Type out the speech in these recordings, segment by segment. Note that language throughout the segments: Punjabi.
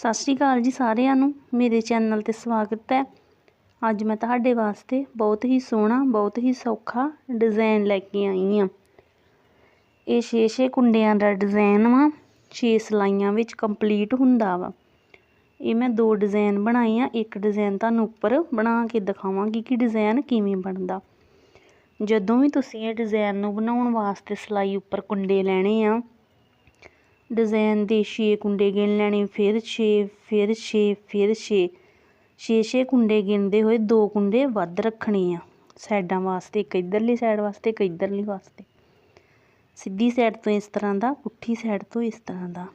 ਸਤਿ ਸ਼੍ਰੀ ਅਕਾਲ ਜੀ ਸਾਰਿਆਂ ਨੂੰ। ਮੇਰੇ ਚੈਨਲ ਤੇ ਸਵਾਗਤ ਹੈ। ਅੱਜ ਮੈਂ ਤੁਹਾਡੇ ਵਾਸਤੇ ਬਹੁਤ ਹੀ ਸੋਹਣਾ, ਬਹੁਤ ਹੀ ਸੌਖਾ ਡਿਜ਼ਾਈਨ ਲੈ ਕੇ ਆਈ ਹਾਂ। ਇਹ 6-6 ਕੁੰਡਿਆਂ ਦਾ ਡਿਜ਼ਾਈਨ ਵਾ 6 ਸਲਾਈਆਂ ਵਿੱਚ ਕੰਪਲੀਟ ਹੁੰਦਾ ਵਾ। ਇਹ ਮੈਂ ਦੋ ਡਿਜ਼ਾਈਨ ਬਣਾਏ ਆ, ਇੱਕ ਡਿਜ਼ਾਈਨ ਤੁਹਾਨੂੰ ਉੱਪਰ ਬਣਾ ਕੇ ਦਿਖਾਵਾਂਗੀ ਕਿ ਡਿਜ਼ਾਈਨ ਕਿਵੇਂ ਬਣਦਾ। ਜਦੋਂ ਵੀ ਤੁਸੀਂ ਇਹ ਡਿਜ਼ਾਈਨ ਨੂੰ ਬਣਾਉਣ ਵਾਸਤੇ ਸਲਾਈ ਉੱਪਰ ਕੁੰਡੇ ਲੈਣੇ ਆ ਡਿਜ਼ਾਈਨ ਦੇ 6 ਕੁੰਡੇ ਗਿਣ ਲੈਣੇ, ਫਿਰ 6 ਫਿਰ 6 ਫਿਰ 6 6-6 ਕੁੰਡੇ ਗਿਣਦੇ ਹੋਏ ਦੋ ਕੁੰਡੇ ਵੱਧ ਰੱਖਣੇ ਆ। ਸਾਈਡਾਂ ਵਾਸਤੇ ਇੱਕ ਇਧਰਲੀ ਸਾਈਡ ਵਾਸਤੇ, ਇੱਕ ਇਧਰਲੀ ਵਾਸਤੇ। ਸਿੱਧੀ ਸਾਈਡ ਤੋਂ ਇਸ ਤਰ੍ਹਾਂ ਦਾ, ਪੁੱਠੀ ਸਾਈਡ ਤੋਂ ਇਸ ਤਰ੍ਹਾਂ ਦਾ।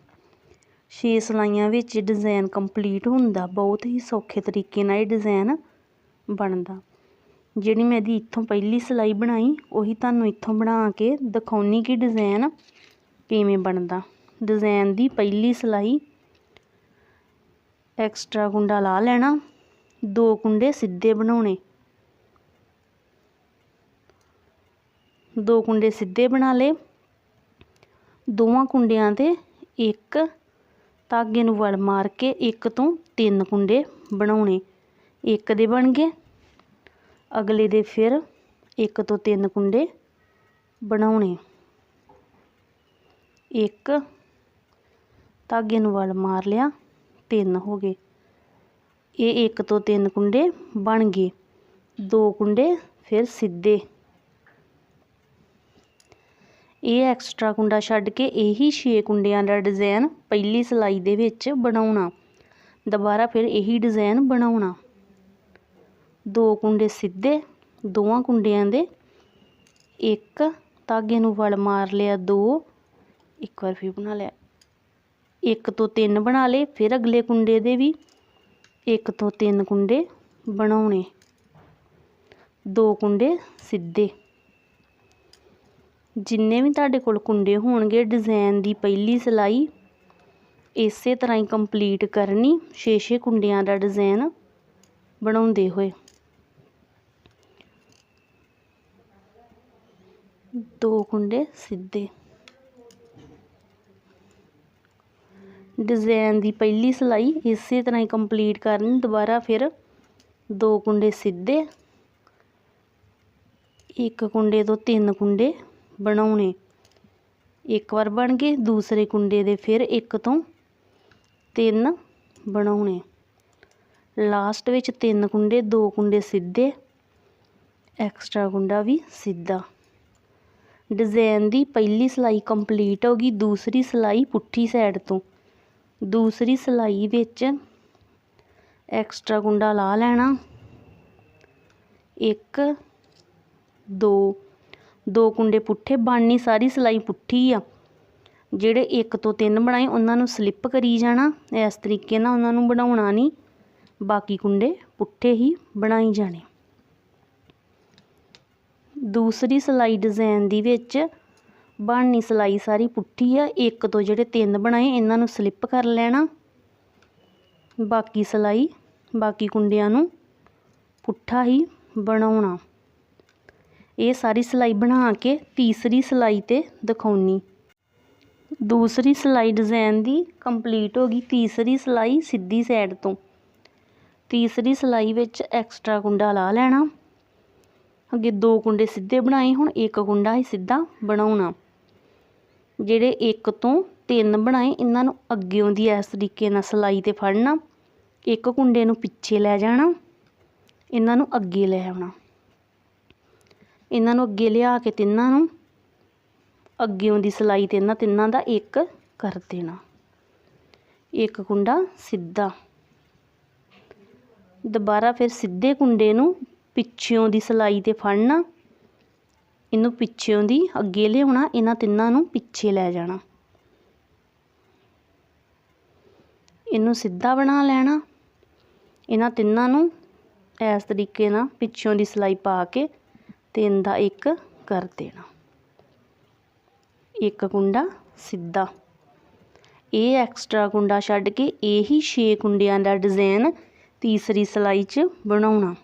6 ਸਲਾਈਆਂ ਵਿੱਚ ਡਿਜ਼ਾਈਨ ਕੰਪਲੀਟ ਹੁੰਦਾ, ਬਹੁਤ ਹੀ ਸੌਖੇ ਤਰੀਕੇ ਨਾਲ ਇਹ ਡਿਜ਼ਾਈਨ ਬਣਦਾ। ਜਿਹੜੀ ਮੈਂ ਇਹਦੀ ਇੱਥੋਂ ਪਹਿਲੀ ਸਲਾਈ ਬਣਾਈ, ਉਹੀ ਤੁਹਾਨੂੰ ਇੱਥੋਂ ਬਣਾ ਕੇ ਦਿਖਾਉਣੀ ਕਿ ਡਿਜ਼ਾਈਨ ਕਿਵੇਂ ਬਣਦਾ। ਡਿਜ਼ਾਈਨ ਦੀ ਪਹਿਲੀ ਸਲਾਈ ਐਕਸਟਰਾ ਕੁੰਡਾ ਲਾ ਲੈਣਾ, ਦੋ ਕੁੰਡੇ ਸਿੱਧੇ ਬਣਾਉਣੇ। ਦੋ ਕੁੰਡੇ ਸਿੱਧੇ ਬਣਾ ਲਏ। ਦੋਵਾਂ ਕੁੰਡਿਆਂ ਤੇ ਇੱਕ ਧਾਗੇ ਨੂੰ ਵੜ ਮਾਰ ਕੇ ਇੱਕ ਤੋਂ ਤਿੰਨ ਕੁੰਡੇ ਬਣਾਉਣੇ। ਇੱਕ ਦੇ ਬਣ ਗਏ। ਅਗਲੇ ਦੇ ਫਿਰ ਇੱਕ ਤੋਂ ਤਿੰਨ ਕੁੰਡੇ ਬਣਾਉਣੇ। ਇੱਕ ਧਾਗੇ ਨੂੰ ਵਲ ਮਾਰ ਲਿਆ, ਤਿੰਨ ਹੋ ਗਏ। ਇਹ ਇੱਕ ਤੋਂ ਤਿੰਨ ਕੁੰਡੇ ਬਣ ਗਏ। ਦੋ ਕੁੰਡੇ ਫਿਰ ਸਿੱਧੇ। ਇਹ ਐਕਸਟਰਾ ਕੁੰਡਾ ਛੱਡ ਕੇ ਇਹੀ 6 ਕੁੰਡਿਆਂ ਦਾ ਡਿਜ਼ਾਈਨ ਪਹਿਲੀ ਸਿਲਾਈ ਦੇ ਵਿੱਚ ਬਣਾਉਣਾ। ਦੁਬਾਰਾ ਫਿਰ ਇਹੀ ਡਿਜ਼ਾਈਨ ਬਣਾਉਣਾ। ਦੋ ਕੁੰਡੇ ਸਿੱਧੇ, ਦੋਵਾਂ ਕੁੰਡਿਆਂ ਦੇ। ਇੱਕ ਧਾਗੇ ਨੂੰ ਵਲ ਮਾਰ ਲਿਆ ਦੋ। ਇੱਕ ਵਾਰ ਫਿਰ ਬਣਾ ਲਿਆ। ਇੱਕ ਤੋਂ ਤਿੰਨ ਬਣਾ ਲਏ, ਫਿਰ ਅਗਲੇ ਕੁੰਡੇ ਦੇ ਵੀ ਇੱਕ ਤੋਂ ਤਿੰਨ ਕੁੰਡੇ ਬਣਾਉਣੇ। ਦੋ ਕੁੰਡੇ ਸਿੱਧੇ। ਜਿੰਨੇ ਵੀ ਤੁਹਾਡੇ ਕੋਲ ਕੁੰਡੇ ਹੋਣਗੇ, ਡਿਜ਼ਾਈਨ ਦੀ ਪਹਿਲੀ ਸਿਲਾਈ ਇਸੇ ਤਰ੍ਹਾਂ ਹੀ ਕੰਪਲੀਟ ਕਰਨੀ 6-6 ਕੁੰਡਿਆਂ ਦਾ ਡਿਜ਼ਾਈਨ ਬਣਾਉਂਦੇ ਹੋਏ। ਦੋ ਕੁੰਡੇ ਸਿੱਧੇ। ਡਿਜ਼ਾਈਨ ਦੀ ਪਹਿਲੀ ਸਿਲਾਈ ਇਸੇ ਤਰ੍ਹਾਂ ਹੀ ਕੰਪਲੀਟ ਕਰਨੀ, ਦੁਬਾਰਾ ਫਿਰ ਦੋ ਕੁੰਡੇ ਸਿੱਧੇ, ਇੱਕ ਕੁੰਡੇ ਤੋਂ ਤਿੰਨ ਕੁੰਡੇ ਬਣਾਉਣੇ। ਇੱਕ ਵਾਰ ਬਣ ਗਏ, ਦੂਸਰੇ ਕੁੰਡੇ ਦੇ ਫਿਰ ਇੱਕ ਤੋਂ ਤਿੰਨ ਬਣਾਉਣੇ। ਲਾਸਟ ਵਿੱਚ ਤਿੰਨ ਕੁੰਡੇ, ਦੋ ਕੁੰਡੇ ਸਿੱਧੇ, ਐਕਸਟਰਾ ਕੁੰਡਾ ਵੀ ਸਿੱਧਾ। ਡਿਜ਼ਾਈਨ ਦੀ ਪਹਿਲੀ ਸਿਲਾਈ ਕੰਪਲੀਟ ਹੋ ਗਈ, ਦੂਸਰੀ ਸਿਲਾਈ ਪੁੱਠੀ ਸਾਈਡ ਤੋਂ। ਦੂਸਰੀ ਸਲਾਈ ਵਿੱਚ ਐਕਸਟਰਾ ਕੁੰਡਾ ਲਾ ਲੈਣਾ। ਇੱਕ, ਦੋ ਦੋ ਕੁੰਡੇ ਪੁੱਠੇ। ਬਣਨੀ ਸਾਰੀ ਸਲਾਈ ਪੁੱਠੀ ਆ। ਜਿਹੜੇ ਇੱਕ ਤੋਂ ਤਿੰਨ ਬਣਾਏ, ਉਹਨਾਂ ਨੂੰ ਸਲਿੱਪ ਕਰੀ ਜਾਣਾ। ਇਸ ਤਰੀਕੇ ਨਾਲ ਉਹਨਾਂ ਨੂੰ ਬਣਾਉਣਾ ਨਹੀਂ। ਬਾਕੀ ਕੁੰਡੇ ਪੁੱਠੇ ਹੀ ਬਣਾਈ ਜਾਣੇ। ਦੂਸਰੀ ਸਲਾਈ ਡਿਜ਼ਾਈਨ ਦੀ ਵਿੱਚ ਬਣਨੀ ਸਲਾਈ ਸਾਰੀ ਪੁੱਠੀ ਆ, ਇੱਕ ਤੋਂ ਜਿਹੜੇ ਤਿੰਨ ਬਣਾਏ, ਇਹਨਾਂ ਨੂੰ ਸਲਿੱਪ ਕਰ ਲੈਣਾ। ਬਾਕੀ ਸਲਾਈ, ਬਾਕੀ ਕੁੰਡਿਆਂ ਨੂੰ ਪੁੱਠਾ ਹੀ ਬਣਾਉਣਾ। ਇਹ ਸਾਰੀ ਸਲਾਈ ਬਣਾ ਕੇ ਤੀਸਰੀ ਸਲਾਈ ਤੇ ਦਿਖਾਉਣੀ। ਦੂਸਰੀ ਸਲਾਈ ਡਿਜ਼ਾਈਨ ਦੀ ਕੰਪਲੀਟ ਹੋ ਗਈ ਤੀਸਰੀ ਸਲਾਈ ਸਿੱਧੀ ਸਾਈਡ ਤੋਂ। ਤੀਸਰੀ ਸਲਾਈ ਵਿੱਚ ਐਕਸਟਰਾ ਕੁੰਡਾ ਲਾ ਲੈਣਾ। ਅੱਗੇ ਦੋ ਕੁੰਡੇ ਸਿੱਧੇ ਬਣਾਏ, ਹੁਣ ਇੱਕ ਕੁੰਡਾ ਹੀ ਸਿੱਧਾ ਬਣਾਉਣਾ। ਜਿਹੜੇ ਇੱਕ ਤੋਂ ਤਿੰਨ ਬਣਾਏ, ਇਹਨਾਂ ਨੂੰ ਅੱਗੇੋਂ ਦੀ ਇਸ ਤਰੀਕੇ ਨਾਲ ਸਲਾਈ ਤੇ ਫੜਨਾ, ਇੱਕ ਕੁੰਡੇ ਨੂੰ ਪਿੱਛੇ ਲੈ ਜਾਣਾ, ਇਹਨਾਂ ਨੂੰ ਅੱਗੇ ਲੈ ਆਉਣਾ। ਇਹਨਾਂ ਨੂੰ ਅੱਗੇ ਲਿਆ ਕੇ ਤਿੰਨਾਂ ਨੂੰ ਅੱਗੇੋਂ ਦੀ ਸਲਾਈ ਤੇ ਇਹਨਾਂ ਤਿੰਨਾਂ ਦਾ ਇੱਕ ਕਰ ਦੇਣਾ। ਇੱਕ ਕੁੰਡਾ ਸਿੱਧਾ। ਦੁਬਾਰਾ ਫਿਰ ਸਿੱਧੇ ਕੁੰਡੇ ਨੂੰ ਪਿੱਛਿਓਂ ਦੀ ਸਲਾਈ ਤੇ ਫੜਨਾ ਇਹਨੂੰ ਪਿੱਛਿਓਂ ਦੀ ਅੱਗੇ ਲਿਆਉਣਾ, ਇਹਨਾਂ ਤਿੰਨਾਂ ਨੂੰ ਪਿੱਛੇ ਲੈ ਜਾਣਾ। ਇਹਨੂੰ ਸਿੱਧਾ ਬਣਾ ਲੈਣਾ। ਇਹਨਾਂ ਤਿੰਨਾਂ ਨੂੰ ਇਸ ਤਰੀਕੇ ਨਾਲ ਪਿੱਛੋਂ ਦੀ ਸਲਾਈ ਪਾ ਕੇ ਤਿੰਨ ਦਾ ਇੱਕ ਕਰ ਦੇਣਾ। ਇੱਕ ਕੁੰਡਾ ਸਿੱਧਾ। ਇਹ ਐਕਸਟਰਾ ਕੁੰਡਾ ਛੱਡ ਕੇ ਇਹੀ 6 ਕੁੰਡਿਆਂ ਦਾ ਡਿਜ਼ਾਈਨ ਤੀਸਰੀ ਸਲਾਈ 'ਚ ਬਣਾਉਣਾ।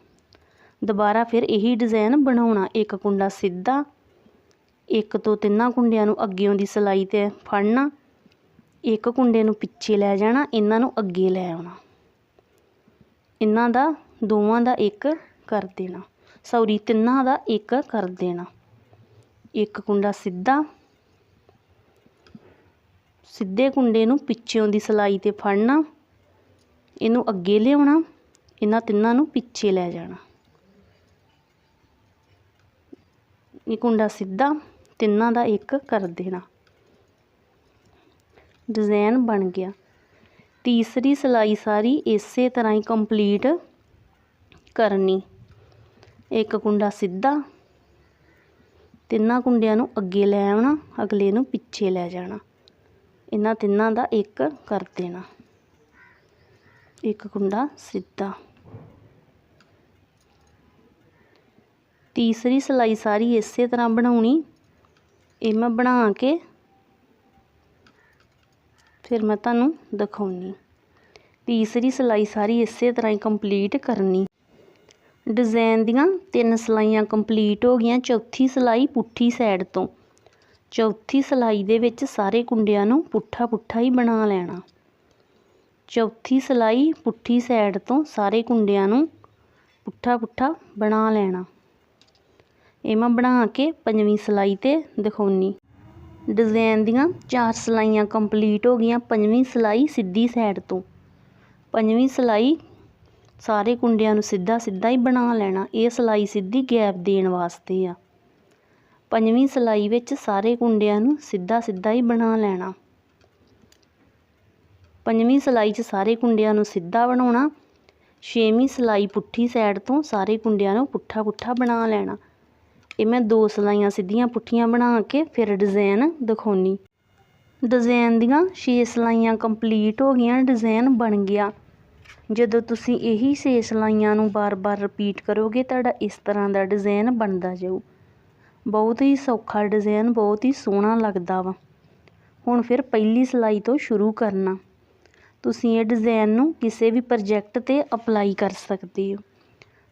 ਦੁਬਾਰਾ ਫਿਰ ਇਹੀ ਡਿਜ਼ਾਈਨ ਬਣਾਉਣਾ। ਇੱਕ ਕੁੰਡਾ ਸਿੱਧਾ, ਇੱਕ ਤੋਂ ਤਿੰਨਾਂ ਕੁੰਡਿਆਂ ਨੂੰ ਅੱਗਿਓਂ ਦੀ ਸਲਾਈ ਤੇ ਫੜਨਾ, ਇੱਕ ਕੁੰਡੇ ਨੂੰ ਪਿੱਛੇ ਲੈ ਜਾਣਾ, ਇਹਨਾਂ ਨੂੰ ਅੱਗੇ ਲੈ ਆਉਣਾ। ਇਹਨਾਂ ਦਾ, ਦੋਵਾਂ ਦਾ ਇੱਕ ਕਰ ਦੇਣਾ। ਸੌਰੀ, ਤਿੰਨਾਂ ਦਾ ਇੱਕ ਕਰ ਦੇਣਾ। ਇੱਕ ਕੁੰਡਾ ਸਿੱਧਾ, ਸਿੱਧੇ ਕੁੰਡੇ ਨੂੰ ਪਿੱਛੋਂ ਦੀ ਸਲਾਈ ਤੇ ਫੜਨਾ, ਇਹਨੂੰ ਅੱਗੇ ਲਿਆਉਣਾ, ਇਹਨਾਂ ਤਿੰਨਾਂ ਨੂੰ ਪਿੱਛੇ ਲੈ ਜਾਣਾ। ਇਹ ਕੁੰਡਾ ਸਿੱਧਾ ਤਿੰਨਾਂ ਦਾ ਇੱਕ ਕਰ ਦੇਣਾ। ਡਿਜ਼ਾਈਨ ਬਣ ਗਿਆ। ਤੀਸਰੀ ਸਲਾਈ ਸਾਰੀ ਇਸੇ ਤਰ੍ਹਾਂ ਹੀ ਕੰਪਲੀਟ ਕਰਨੀ। ਇੱਕ ਕੁੰਡਾ ਸਿੱਧਾ, ਤਿੰਨਾਂ ਕੁੰਡਿਆਂ ਨੂੰ ਅੱਗੇ ਲੈ ਆਉਣਾ, ਅਗਲੇ ਨੂੰ ਪਿੱਛੇ ਲੈ ਜਾਣਾ। ਇਹਨਾਂ ਤਿੰਨਾਂ ਦਾ ਇੱਕ ਕਰ ਦੇਣਾ। ਇੱਕ ਕੁੰਡਾ ਸਿੱਧਾ। ਤੀਸਰੀ ਸਲਾਈ ਸਾਰੀ ਇਸੇ ਤਰ੍ਹਾਂ ਬਣਾਉਣੀ। ਇਹ ਮੈਂ ਬਣਾ ਕੇ ਫਿਰ ਮੈਂ ਤੁਹਾਨੂੰ ਦਿਖਾਉਣੀ। ਤੀਸਰੀ ਸਲਾਈ ਸਾਰੀ ਇਸੇ ਤਰ੍ਹਾਂ ਹੀ ਕੰਪਲੀਟ ਕਰਨੀ। ਡਿਜ਼ਾਈਨ ਦੀਆਂ ਤਿੰਨ ਸਲਾਈਆਂ ਕੰਪਲੀਟ ਹੋ ਗਈਆਂ ਚੌਥੀ ਸਲਾਈ ਪੁੱਠੀ ਸਾਈਡ ਤੋਂ। ਚੌਥੀ ਸਲਾਈ ਦੇ ਵਿੱਚ ਸਾਰੇ ਕੁੰਡਿਆਂ ਨੂੰ ਪੁੱਠਾ ਪੁੱਠਾ ਹੀ ਬਣਾ ਲੈਣਾ। ਚੌਥੀ ਸਲਾਈ ਪੁੱਠੀ ਸਾਈਡ ਤੋਂ ਸਾਰੇ ਕੁੰਡਿਆਂ ਨੂੰ ਪੁੱਠਾ ਪੁੱਠਾ ਬਣਾ ਲੈਣਾ। ਇਹ ਮੈਂ ਬਣਾ ਕੇ ਪੰਜਵੀਂ ਸਲਾਈ ਤੇ ਦਿਖਾਉਣੀ। ਡਿਜ਼ਾਈਨ ਦੀਆਂ ਚਾਰ ਸਲਾਈਆਂ ਕੰਪਲੀਟ ਹੋ ਗਈਆਂ ਪੰਜਵੀਂ ਸਲਾਈ ਸਿੱਧੀ ਸਾਈਡ ਤੋਂ। ਪੰਜਵੀਂ ਸਲਾਈ ਸਾਰੇ ਕੁੰਡਿਆਂ ਨੂੰ ਸਿੱਧਾ ਸਿੱਧਾ ਹੀ ਬਣਾ ਲੈਣਾ, ਇਹ ਸਲਾਈ ਸਿੱਧੀ ਗੈਪ ਦੇਣ ਵਾਸਤੇ ਆ। ਪੰਜਵੀਂ ਸਲਾਈ ਵਿੱਚ ਸਾਰੇ ਕੁੰਡਿਆਂ ਨੂੰ ਸਿੱਧਾ ਸਿੱਧਾ ਹੀ ਬਣਾ ਲੈਣਾ। ਪੰਜਵੀਂ ਸਲਾਈ 'ਚ ਸਾਰੇ ਕੁੰਡਿਆਂ ਨੂੰ ਸਿੱਧਾ ਬਣਾਉਣਾ, ਛੇਵੀਂ ਸਲਾਈ ਪੁੱਠੀ ਸਾਈਡ ਤੋਂ ਸਾਰੇ ਕੁੰਡਿਆਂ ਨੂੰ ਪੁੱਠਾ ਪੁੱਠਾ ਬਣਾ ਲੈਣਾ। ਇਹ ਮੈਂ ਦੋ ਸਲਾਈਆਂ ਸਿੱਧੀਆਂ ਪੁੱਠੀਆਂ ਬਣਾ ਕੇ ਫਿਰ ਡਿਜ਼ਾਈਨ ਦਿਖਾਉਣੀ। ਡਿਜ਼ਾਈਨ ਦੀਆਂ 6 ਸਲਾਈਆਂ ਕੰਪਲੀਟ ਹੋ ਗਈਆਂ ਡਿਜ਼ਾਈਨ ਬਣ ਗਿਆ। ਜਦੋਂ ਤੁਸੀਂ ਇਹੀ 6 ਸਲਾਈਆਂ ਨੂੰ ਬਾਰ-ਬਾਰ ਰਿਪੀਟ ਕਰੋਗੇ, ਤੁਹਾਡਾ ਇਸ ਤਰ੍ਹਾਂ ਦਾ ਡਿਜ਼ਾਈਨ ਬਣਦਾ ਜਾਊ। ਬਹੁਤ ਹੀ ਸੌਖਾ ਡਿਜ਼ਾਈਨ ਬਹੁਤ ਹੀ ਸੋਹਣਾ ਲੱਗਦਾ ਵਾ। ਹੁਣ ਫਿਰ ਪਹਿਲੀ ਸਲਾਈ ਤੋਂ ਸ਼ੁਰੂ ਕਰਨਾ। ਤੁਸੀਂ ਇਹ ਡਿਜ਼ਾਈਨ ਨੂੰ ਕਿਸੇ ਵੀ ਪ੍ਰੋਜੈਕਟ ਤੇ ਅਪਲਾਈ ਕਰ ਸਕਦੇ ਹੋ।